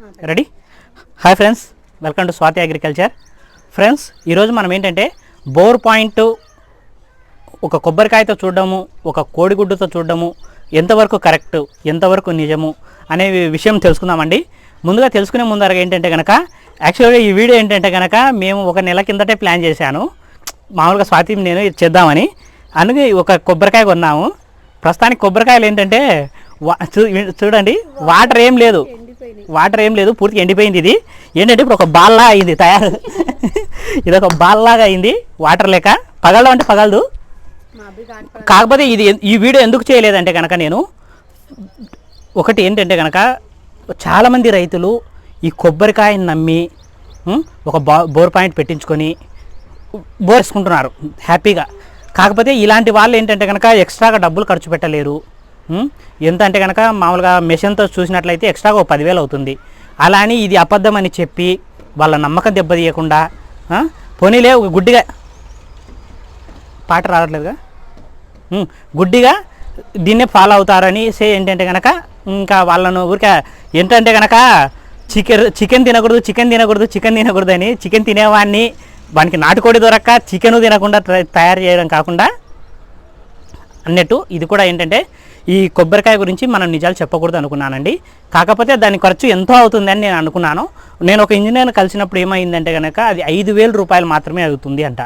Ready hi friends welcome to Swathi agriculture friends ఈరోజు మనం ఏంటంటే బోర్ పాయింట్ ఒక కొబ్బరికాయతో చూడడము ఒక కోడిగుడ్డుతో చూడడము ఎంతవరకు కరెక్ట్ ఎంతవరకు నిజము అనే విషయం తెలుసుకుందామండి. ముందుగా తెలుసుకునే ముందరగా ఏంటంటే కనుక యాక్చువల్గా ఈ వీడియో ఏంటంటే కనుక మేము ఒక నెల కిందటే ప్లాన్ చేశాను. మామూలుగా స్వాతి నేను చేద్దామని. అందుకే ఒక కొబ్బరికాయ కొన్నాము. ప్రస్తుతానికి కొబ్బరికాయలు ఏంటంటే వా- చూ- చూడండి వాటర్ ఏం లేదు. వాటర్ ఏం లేదు పూర్తిగా ఎండిపోయింది ఇది. ఏంటంటే ఇప్పుడు ఒక బాల్లా అయింది తయారు. ఇది ఒక బాల్లాగా అయింది వాటర్ లేక. పగలడం అంటే పగలదు. కాకపోతే ఇది ఈ వీడియో ఎందుకు చేయలేదంటే కనుక నేను ఒకటి ఏంటంటే కనుక చాలామంది రైతులు ఈ కొబ్బరికాయని నమ్మి ఒక బోర్ పాయింట్ పెట్టించుకొని బోర్ వేసుకుంటున్నారు హ్యాపీగా. కాకపోతే ఇలాంటి వాళ్ళు ఏంటంటే కనుక ఎక్స్ట్రాగా డబ్బులు ఖర్చు పెట్టలేరు. ఎంత అంటే కనుక మామూలుగా మెషిన్తో చూసినట్లయితే ఎక్స్ట్రాగా ఒక పదివేలు అవుతుంది. అలా అని ఇది అబద్ధం అని చెప్పి వాళ్ళ నమ్మకం దెబ్బతీయకుండా పోనీలే ఒక గుడ్డిగా పాట రావట్లేదుగా? గుడ్డిగా దీన్నే ఫాలో అవుతారని సే ఏంటంటే కనుక ఇంకా వాళ్ళను ఊరికే ఏంటంటే కనుక చికెన్ చికెన్ తినకూడదు చికెన్ తినకూడదు చికెన్ తినకూడదు అని చికెన్ తినేవాడిని వానికి నాటుకోడి దొరక్క చికెను తినకుండా తయారు చేయడం కాకుండా అన్నట్టు ఇది కూడా ఏంటంటే ఈ కొబ్బరికాయ గురించి మనం నిజాలు చెప్పకూడదు అనుకున్నానండి. కాకపోతే దాని ఖర్చు ఎంతో అవుతుందని నేను అనుకున్నాను. నేను ఒక ఇంజనీర్ని కలిసినప్పుడు ఏమైందంటే కనుక అది ఐదు వేల రూపాయలు మాత్రమే అవుతుంది అంట.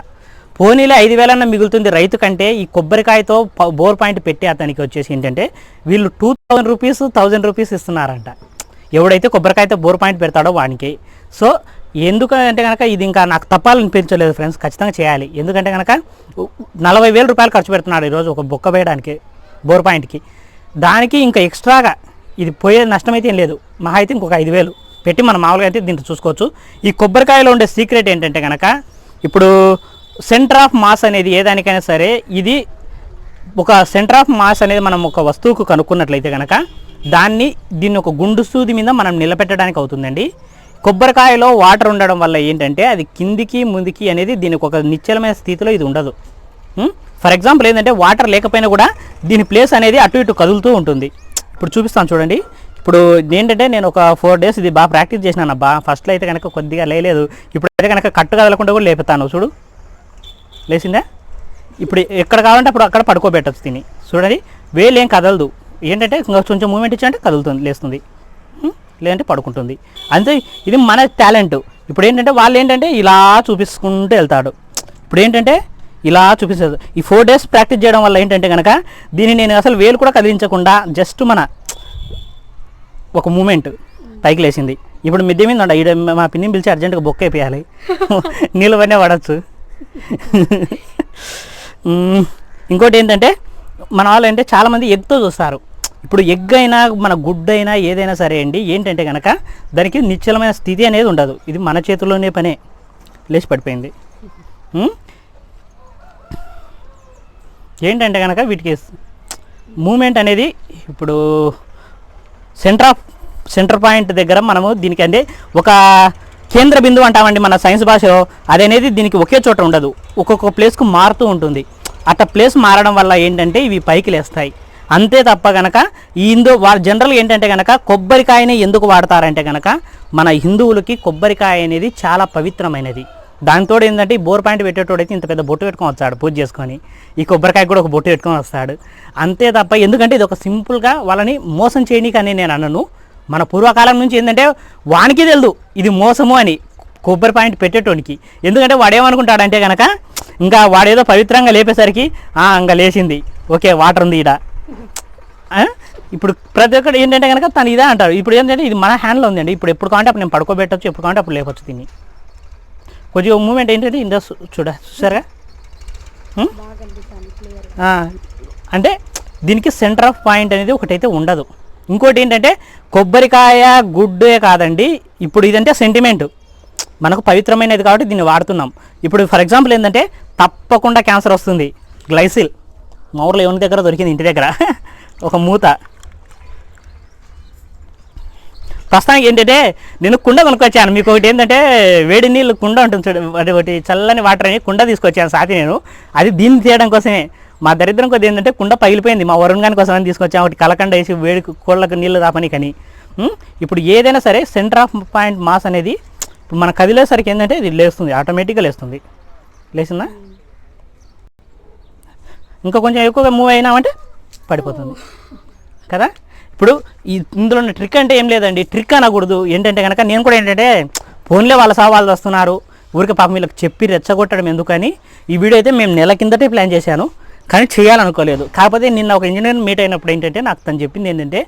పోనీలో ఐదు వేలన్నా మిగులుతుంది రైతు కంటే ఈ కొబ్బరికాయతో బోర్ పాయింట్ పెట్టి అతనికి వచ్చేసి ఏంటంటే వీళ్ళు two thousand rupees thousand rupees ఇస్తున్నారంట. ఎవడైతే కొబ్బరికాయతో బోర్ పాయింట్ పెడతాడో వానికి. సో ఎందుకంటే కనుక ఇది ఇంకా నాకు తప్పాలనిపించలేదు ఫ్రెండ్స్ ఖచ్చితంగా చేయాలి. ఎందుకంటే కనుక నలభై వేల రూపాయలు ఖర్చు పెడుతున్నాడు ఈరోజు ఒక బొక్క వేయడానికి. బోర్ పాయింట్కి. దానికి ఇంకా ఎక్స్ట్రాగా ఇది పోయే నష్టం అయితే ఏం లేదు. మహా అయితే ఇంకొక ఐదు వేలు పెట్టి మనం మామూలుగా అయితే దీంట్లో చూసుకోవచ్చు. ఈ కొబ్బరికాయలో ఉండే సీక్రెట్ ఏంటంటే కనుక ఇప్పుడు సెంటర్ ఆఫ్ మాస్ అనేది ఏ దానికైనా సరే ఇది ఒక సెంటర్ ఆఫ్ మాస్ అనేది మనం ఒక వస్తువుకు కనుక్కున్నట్లయితే కనుక దాన్ని దీన్ని ఒక గుండు సూది మీద మనం నిలబెట్టడానికి అవుతుందండి. కొబ్బరికాయలో వాటర్ ఉండడం వల్ల ఏంటంటే అది కిందికి ముందుకి అనేది దీనికి ఒక నిశ్చలమైన స్థితిలో ఇది ఉండదు. Hmm? ఫర్ ఎగ్జాంపుల్ ఏంటంటే వాటర్ లేకపోయినా కూడా దీని ప్లేస్ అనేది అటు ఇటు కదులుతూ ఉంటుంది. ఇప్పుడు చూపిస్తాను చూడండి. ఇప్పుడు ఏంటంటే నేను ఒక ఫోర్ డేస్ ఇది బాగా ప్రాక్టీస్ చేసినాను అబ్బా. ఫస్ట్లో అయితే కనుక కొద్దిగా లేలేదు ఇప్పుడు అయితే కనుక కట్టు కదలకుండా కూడా లేపుతాను. చూడు. లేచిందా? ఇప్పుడు ఎక్కడ కావాలంటే అప్పుడు అక్కడ పడుకోబెట్టచ్చు తిని చూడండి. వేలు ఏం కదలదు. ఏంటంటే ఇంకా కొంచెం మూమెంట్ ఇచ్చారంటే కదులుతుంది లేస్తుంది. Hmm? లేదంటే పడుకుంటుంది. అంతే ఇది మన టాలెంట్ ఇప్పుడు ఏంటంటే వాళ్ళు ఏంటంటే ఇలా చూపించుకుంటూ వెళ్తాడు. ఇప్పుడు ఏంటంటే ఇలా చూపిస్తుంది. ఈ ఫోర్ డేస్ ప్రాక్టీస్ చేయడం వల్ల ఏంటంటే కనుక దీన్ని నేను అసలు వేలు కూడా కదిలించకుండా జస్ట్ మన ఒక మూమెంట్ పైకి లేచింది. ఇప్పుడు మిద్దె మీద ఉండ ఈడ మా పిన్నిని పిలిచి అర్జెంటుగా బొక్క అయిపోయాలి నీళ్ళు పైన పడవచ్చు ఇంకోటి ఏంటంటే మన వాళ్ళు అంటే చాలామంది ఎగ్తో చూస్తారు. ఇప్పుడు ఎగ్ అయినా మన గుడ్ అయినా ఏదైనా సరే అండి ఏంటంటే కనుక దానికి నిశ్చలమైన స్థితి అనేది ఉండదు. ఇది మన చేతిలోనే పనే. లేచి పడిపోయింది. ఏంటంటే కనుక వీటికి మూమెంట్ అనేది ఇప్పుడు సెంటర్ ఆఫ్ సెంటర్ పాయింట్ దగ్గర మనము దీనికి అంటే ఒక కేంద్ర బిందువు అంటామండి మన సైన్స్ భాషలో. అది అనేది దీనికి ఒకే చోట ఉండదు. ఒక్కొక్క ప్లేస్కు మారుతూ ఉంటుంది. అట్లా ప్లేస్ మారడం వల్ల ఏంటంటే ఇవి పైకి లేస్తాయి. అంతే తప్ప గనక ఈ హిందూ వాళ్ళు జనరల్గా ఏంటంటే కనుక కొబ్బరికాయని ఎందుకు వాడతారంటే కనుక మన హిందువులకి కొబ్బరికాయ అనేది చాలా పవిత్రమైనది. దాంతో ఏంటంటే ఈ బోర్ పాయింట్ పెట్టేటోడైతే ఇంత పెద్ద బొట్టు పెట్టుకొని వస్తాడు పూజ చేసుకొని. ఈ కొబ్బరికాయ కూడా ఒక బొట్టు పెట్టుకొని వస్తాడు. అంతే తప్ప ఎందుకంటే ఇది ఒక సింపుల్గా వాళ్ళని మోసం చేయనీకని నేను అనను. మన పూర్వకాలం నుంచి ఏంటంటే వానికి తెలుదు ఇది మోసము అని కొబ్బరి పాయింట్ పెట్టేటోనికి. ఎందుకంటే వాడేమనుకుంటాడంటే కనుక ఇంకా వాడేదో పవిత్రంగా లేపేసరికి ఇంకా లేచింది. ఓకే వాటర్ ఉంది ఇడ ఇప్పుడు ప్రతి ఒక్కటి ఏంటంటే కనుక తను ఇదే అంటారు. ఇప్పుడు ఏంటంటే ఇది మన హ్యాండ్లో ఉందండి. ఇప్పుడు ఎప్పుడు కావాలంటే అప్పుడు నేను పడుకోబెట్టచ్చు ఎప్పుడు కావాలంటే అప్పుడు లేపచ్చు తిని. కొద్దిగా మూమెంట్ ఏంటంటే ఇందా చూడ చూసారా అంటే దీనికి సెంటర్ ఆఫ్ పాయింట్ అనేది ఒకటైతే ఉండదు. ఇంకోటి ఏంటంటే కొబ్బరికాయ గుడ్డే కాదండి. ఇప్పుడు ఇదంటే సెంటిమెంట్ మనకు పవిత్రమైనది కాబట్టి దీన్ని వాడుతున్నాం. ఇప్పుడు ఫర్ ఎగ్జాంపుల్ ఏంటంటే తప్పకుండా క్యాన్సర్ వస్తుంది. గ్లైసిల్. మా ఊర్లో ఎవరి దగ్గర దొరికింది? ఇంటి దగ్గర. ఒక మూత. ప్రస్తుతానికి ఏంటంటే నేను కుండ కొనుక్కొచ్చాను. మీకు ఒకటి ఏంటంటే వేడి నీళ్ళు కుండ ఉంటుంది చూడు అది ఒకటి చల్లని వాటర్ అని కుండ తీసుకొచ్చాను సాతి నేను. అది దీన్ని తీయడం కోసమే. మా దరిద్రం కొద్ది ఏంటంటే కుండ పగిలిపోయింది. మా వరుణ్ గాని కోసం అని ఒకటి కలకండ వేసి వేడి కోళ్ళకు నీళ్ళు తాపని కానీ ఇప్పుడు ఏదైనా సరే సెంటర్ ఆఫ్ పాయింట్ మాస్ అనేది ఇప్పుడు మన కదిలేసరికి ఏంటంటే ఇది లేస్తుంది. ఆటోమేటిక్గా లేస్తుంది. లేచిందా? ఇంకా కొంచెం ఎక్కువగా మూవ్ అయినామంటే పడిపోతుంది. కదా? ఇప్పుడు ఈ ఇందులో ఉన్న ట్రిక్ అంటే ఏం లేదండి. ట్రిక్ అనకూడదు. ఏంటంటే కనుక నేను కూడా ఏంటంటే ఫోన్లే వాళ్ళ సవాళ్ళు వస్తున్నారు ఊరికి పాపం వీళ్ళకి చెప్పి రెచ్చగొట్టడం ఎందుకని? ఈ వీడియో అయితే మేము నెల కిందటే ప్లాన్ చేశాను. కానీ చేయాలనుకోలేదు. కాకపోతే నిన్న ఒక ఇంజనీర్ మీట్ అయినప్పుడు ఏంటంటే నాకు తను చెప్పింది ఏంటంటే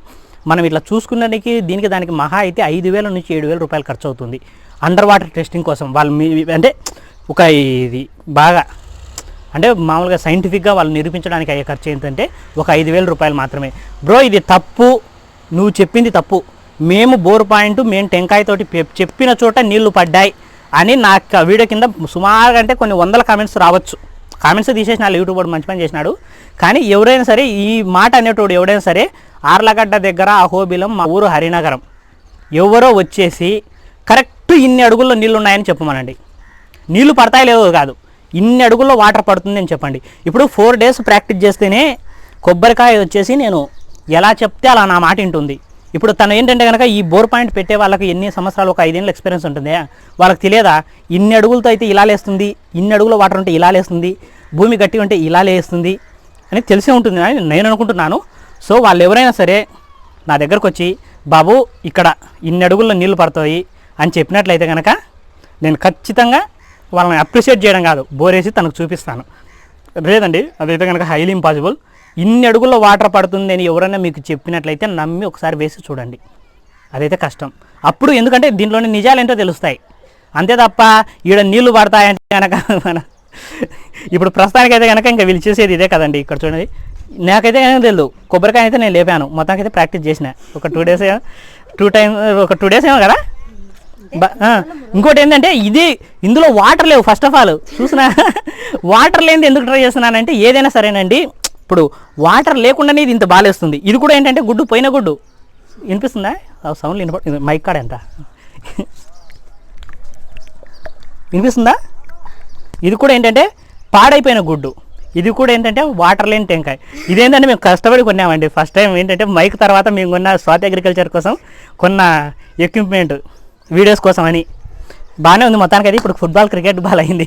మనం ఇట్లా చూసుకున్నదానికి దీనికి దానికి మహా అయితే ఐదు వేల నుంచి ఏడు వేల రూపాయలు ఖర్చు అవుతుంది అండర్ వాటర్ టెస్టింగ్ కోసం. వాళ్ళు మీ అంటే ఒక ఇది బాగా అంటే మామూలుగా సైంటిఫిక్గా వాళ్ళు నిరూపించడానికి అయ్యే ఖర్చు ఏంటంటే ఒక ఐదు వేల రూపాయలు మాత్రమే. బ్రో ఇది తప్పు. నువ్వు చెప్పింది తప్పు. మేము బోర్ పాయింట్ మేము టెంకాయతోటి చెప్పిన చోట నీళ్ళు పడ్డాయి అని నాకు వీడియో కింద సుమారుగా అంటే కొన్ని వందల కామెంట్స్ రావచ్చు. కామెంట్స్ తీసేసిన యూట్యూబ్ వాడు మంచి పని చేసినాడు. కానీ ఎవరైనా సరే ఈ మాట అనేటోడు ఎవడైనా సరే ఆర్లగడ్డ దగ్గర అహోబిలం మా ఊరు హరినగరం ఎవరో వచ్చేసి కరెక్ట్ ఇన్ని అడుగుల్లో నీళ్ళు ఉన్నాయని చెప్పమనండి. నీళ్ళు పడతాయి లేదో కాదు. ఇన్ని అడుగుల్లో వాటర్ పడుతుంది అని చెప్పండి. ఇప్పుడు ఫోర్ డేస్ ప్రాక్టీస్ చేస్తేనే కొబ్బరికాయ వచ్చేసి నేను ఎలా చెప్తే అలా నా మాట వింటుంది. ఇప్పుడు తను ఏంటంటే కనుక ఈ బోర్ పాయింట్ పెట్టే వాళ్ళకి ఎన్ని సంవత్సరాలు ఒక ఐదేళ్ళ ఎక్స్పీరియన్స్ ఉంటుంది? వాళ్ళకి తెలియదా? ఇన్ని అడుగులతో అయితే ఇలా లేస్తుంది ఇన్ని అడుగుల వాటర్ ఉంటే ఇలా లేస్తుంది భూమి గట్టి ఉంటే ఇలా లేస్తుంది అని తెలిసే ఉంటుంది అని నేను అనుకుంటున్నాను. సో వాళ్ళు ఎవరైనా సరే నా దగ్గరకు వచ్చి బాబు ఇక్కడ ఇన్ని అడుగుల్లో నీళ్ళు పడతాయి అని చెప్పినట్లయితే కనుక నేను ఖచ్చితంగా వాళ్ళని అప్రిషియేట్ చేయడం కాదు. బోరేసి తనకు చూపిస్తాను. లేదండి అదైతే కనుక హైలీ ఇంపాసిబుల్ ఇన్ని అడుగుల్లో వాటర్ పడుతుంది అని ఎవరైనా మీకు చెప్పినట్లయితే నమ్మి ఒకసారి వేసి చూడండి. అదైతే కష్టం. అప్పుడు ఎందుకంటే దీంట్లోని నిజాలు ఏంటో తెలుస్తాయి. అంతే తప్ప ఈడ నీళ్ళు పడతాయంటే కనుక మన ఇప్పుడు ప్రస్తుతానికైతే కనుక ఇంకా వీళ్ళు చేసేది ఇదే కదండి ఇక్కడ చూడండి. నాకైతే కనుక తెలియదు కొబ్బరికాయ అయితే నేను లేపాను. మొత్తానికి అయితే ప్రాక్టీస్ చేసిన. ఒక టూ డేస్ టూ టైం ఒక టూ డేస్ ఏమో కదా? ఇంకోటి ఏంటంటే ఇది ఇందులో వాటర్ లేవు ఫస్ట్ ఆఫ్ ఆల్ చూసినా? వాటర్ లేనిది ఎందుకు ట్రై చేస్తున్నానంటే ఏదైనా సరేనండి. ఇప్పుడు వాటర్ లేకుండానే ఇది ఇంత బాలేస్తుంది. ఇది కూడా ఏంటంటే గుడ్డు పోయిన గుడ్డు. వినిపిస్తుందా? సౌండ్ వినపడు మైక్ కాడ ఎంత? వినిపిస్తుందా? ఇది కూడా ఏంటంటే పాడైపోయిన గుడ్డు. ఇది కూడా ఏంటంటే వాటర్ లేని టెంకాయ. ఇదేంటంటే మేము కష్టపడి కొన్నామండి. ఫస్ట్ టైం ఏంటంటే మైక్ తర్వాత మేము కొన్న స్వాతి అగ్రికల్చర్ కోసం కొన్న ఎక్విప్మెంట్ వీడియోస్ కోసం అని బాగానే ఉంది మొత్తానికి అది ఇప్పుడు ఫుట్బాల్ క్రికెట్ బాల్ అయింది.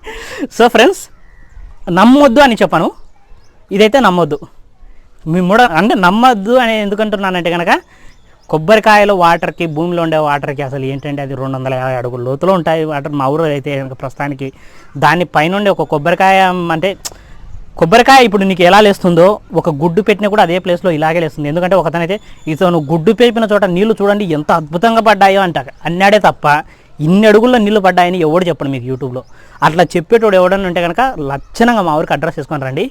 సో ఫ్రెండ్స్ నమ్మొద్దు అని చెప్పాను. ఇదైతే నమ్మొద్దు. మీ మూడ అంటే నమ్మొద్దు అని ఎందుకంటున్నానంటే కనుక కొబ్బరికాయలు వాటర్కి భూమిలో ఉండే వాటర్కి అసలు ఏంటంటే అది రెండు వందల యాభై అడుగుల లోతులో ఉంటాయి. వాటర్ మా ఊరు అయితే ప్రస్తుతానికి దాని పైనుండి ఒక కొబ్బరికాయ అంటే కొబ్బరికాయ ఇప్పుడు నీకు ఎలా లేస్తుందో ఒక గుడ్డు పెట్టినా కూడా అదే ప్లేస్లో ఇలాగే లేస్తుంది. ఎందుకంటే ఒకతనైతే ఇతను గుడ్డు పెట్టిన చోట నీళ్ళు చూడండి ఎంత అద్భుతంగా పడ్డాయో అంట అన్నాడే తప్ప ఇన్ని అడుగుల్లో నీళ్ళు పడ్డాయని ఎవడు చెప్పండి మీకు యూట్యూబ్లో. అట్లా చెప్పేటోడు ఎవడన్నా ఉంటే కనుక లక్షణంగా మా ఊరికి అడ్రస్ చేసుకొని రండి.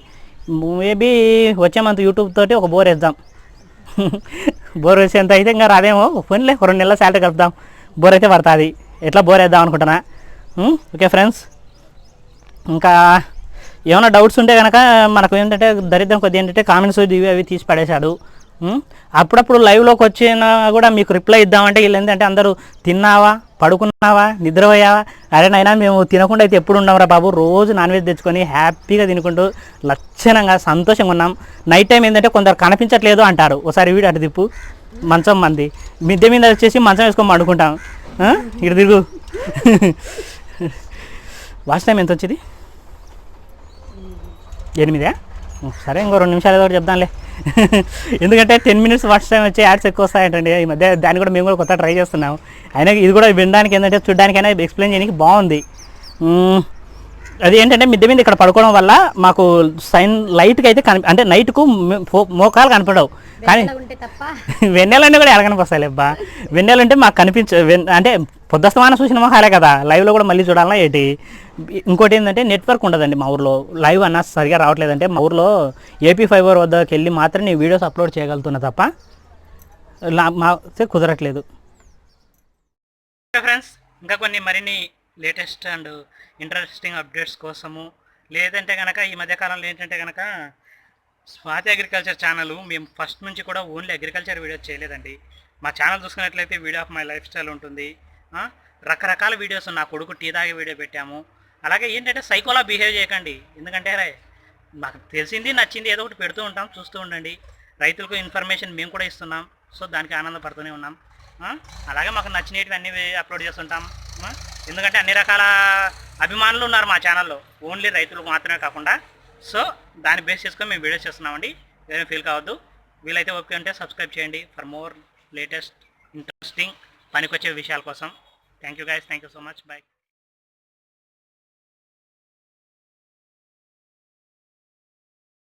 మేబీ వచ్చే మంత్ యూట్యూబ్ తోటి ఒక బోర్ వేద్దాం. బోర్ వేసేంత అయితే ఇంకా రాదేమో. ఫోన్లే రెండు నెలల శాలరీ కలుపుదాం బోర్ అయితే పడుతుంది. ఎట్లా బోర్ వేద్దాం అనుకుంటున్నా? Okay friends. ఇంకా ఏమైనా డౌట్స్ ఉంటే కనుక మనకు ఏంటంటే దరిద్రం కొద్ది ఏంటంటే కామెంట్స్ ఇవి అవి తీసి పడేశాడు. అప్పుడప్పుడు లైవ్లోకి వచ్చినా కూడా మీకు రిప్లై ఇద్దామంటే వీళ్ళు ఏంటంటే అందరూ తిన్నావా? పడుకున్నావా? నిద్రపోయావా? అరే నైనా మేము తినకుండా అయితే ఎప్పుడు ఉన్నాంరా బాబు? రోజు నాన్ వెజ్ తెచ్చుకొని హ్యాపీగా తినుకుంటూ లక్షణంగా సంతోషంగా ఉన్నాం. నైట్ టైం ఏంటంటే కొందరు కనిపించట్లేదు అంటారు. ఒకసారి వీడు అటు తిప్పు. మంచం మంది. మిద్దె మీద వచ్చేసి మంచం వేసుకొని పండుకుంటాం. ఇటు తిరుగు. వాచ్ టైం ఎంత వచ్చింది ఎనిమిదా? సరే ఇంకో రెండు నిమిషాలు ఏదో చెప్దాంలే. ఎందుకంటే టెన్ మినిట్స్ వాచ్ టైం వచ్చి యాడ్స్ ఎక్కువ వస్తాయంటండి. ఈ మధ్య దాన్ని కూడా మేము కూడా కొత్త ట్రై చేస్తున్నాం అయినా ఇది కూడా వినడానికి ఏంటంటే చూడడానికైనా ఎక్స్ప్లెయిన్ చేయడానికి బాగుంది. అది ఏంటంటే మిద్దె మీద ఇక్కడ పడుకోవడం వల్ల మాకు సైన్ లైట్గా అయితే కని అంటే నైట్కు మోకాలు కనపడవు. కానీ వెన్నెలన్నీ కూడా ఎలాగని వస్తాయి అబ్బా. వెన్నెలంటే మాకు కనిపించ అంటే పొద్దుస్తమానం చూసిన మొహాలే కదా. లైవ్లో కూడా మళ్ళీ చూడాలా ఏంటి? ఇంకోటి ఏంటంటే నెట్వర్క్ ఉండదండి మా ఊర్లో. లైవ్ అన్న సరిగా రావట్లేదంటే మా ఊర్లో ఏపీ ఫైబర్ వద్దకు వెళ్ళి మాత్రం నేను వీడియోస్ అప్లోడ్ చేయగలుగుతున్నా తప్ప లా- మా కుదరట్లేదు. ఫ్రెండ్స్ ఇంకా కొన్ని మరిన్ని లేటెస్ట్ అండ్ ఇంట్రెస్టింగ్ అప్డేట్స్ కోసము లేదంటే కనుక ఈ మధ్యకాలంలో ఏంటంటే కనుక స్వాతి అగ్రికల్చర్ ఛానల్ మేము ఫస్ట్ నుంచి కూడా ఓన్లీ అగ్రికల్చర్ వీడియోస్ చేయలేదండి. మా ఛానల్ చూసుకున్నట్లయితే video of my life style ఉంటుంది రకరకాల వీడియోస్ నా కొడుకు టీ తాగే వీడియో పెట్టాము. అలాగే ఏంటంటే సైకోలా బిహేవ్ చేయకండి. ఎందుకంటే రే మాకు తెలిసింది నచ్చింది ఏదో ఒకటి పెడుతూ ఉంటాం చూస్తూ ఉండండి. రైతులకు ఇన్ఫర్మేషన్ మేము కూడా ఇస్తున్నాం. సో దానికి ఆనందపడుతూనే ఉన్నాం. అలాగే మాకు నచ్చినవి అన్నీ అప్లోడ్ చేస్తుంటాం. ఎందుకంటే అన్ని రకాల అభిమానులు ఉన్నారు మా ఛానల్లో ఓన్లీ రైతులకు మాత్రమే కాకుండా. సో దాన్ని బేస్ చేసుకొని మేము వీడియోస్ చేస్తున్నామండి. ఏదైనా ఫీల్ కావద్దు. వీలైతే ఓకే ఉంటే సబ్స్క్రైబ్ చేయండి. ఫర్ మోర్ లేటెస్ట్ ఇంట్రెస్టింగ్ పనికొచ్చే విషయాల కోసం. Thank you guys thank you so much bye